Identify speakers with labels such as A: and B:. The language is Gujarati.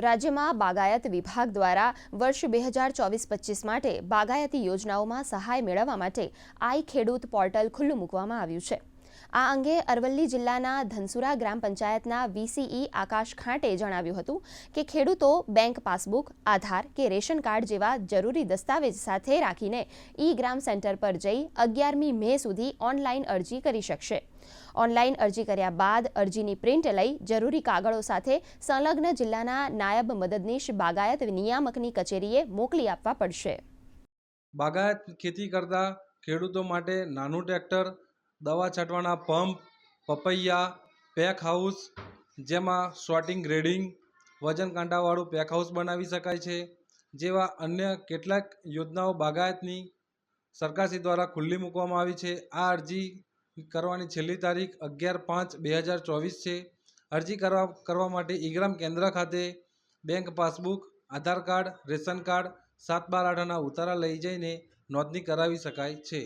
A: રાજ્યમાં બાગાયત વિભાગ દ્વારા વર્ષ બે હજાર ચોવીસ પચીસ માટે બાગાયતી યોજનાઓમાં સહાય મેળવવા માટે આઈ ખેડૂત પોર્ટલ ખુલ્લું મૂકવામાં આવ્યું છે. આ અંગે અરવલ્લી જિલ્લાના ધનસુરા ગ્રામ પંચાયતના વીસીઈ આકાશ ખાંટે જણાવ્યું હતું કે ખેડૂતો બેંક પાસબુક, આધાર કે રેશન કાર્ડ જેવા જરૂરી દસ્તાવેજ સાથે રાખીને ઈ ગ્રામ સેન્ટર પર જઈ અગિયારમી મે સુધી ઓનલાઈન અરજી કરી શકશે. ઓનલાઈન અરજી કર્યા બાદ અરજીની પ્રિન્ટ લઈ જરૂરી કાગળો સાથે સંલગ્ન જિલ્લાના નાયબ મદદનીશ બાગાયત નિયામકની કચેરીએ મોકલી આપવા પડશે.
B: બાગાયત ખેતી કરતા ખેડૂતો માટે નાનું ટ્રેક્ટર દવા છાંટવાના પંપ, પપૈયા પેક હાઉસ જેમાં સોર્ટિંગ ગ્રેડિંગ વજન કાંટાવાળું પેક હાઉસ બનાવી શકાય છે, જેવા અન્ય કેટલાક યોજનાઓ બાગાયતની સરકારશ્રી દ્વારા ખુલ્લી મૂકવામાં આવી છે. આ અરજી કરવાની છેલ્લી તારીખ અગિયાર પાંચ બે હજાર ચોવીસ છે. અરજી કરવા કરવા માટે ઈગ્રામ કેન્દ્ર ખાતે bank passbook, Aadhaar card, ration card, સાત બાર આઠના ઉતારા લઈ જઈને નોંધણી કરાવી શકાય છે.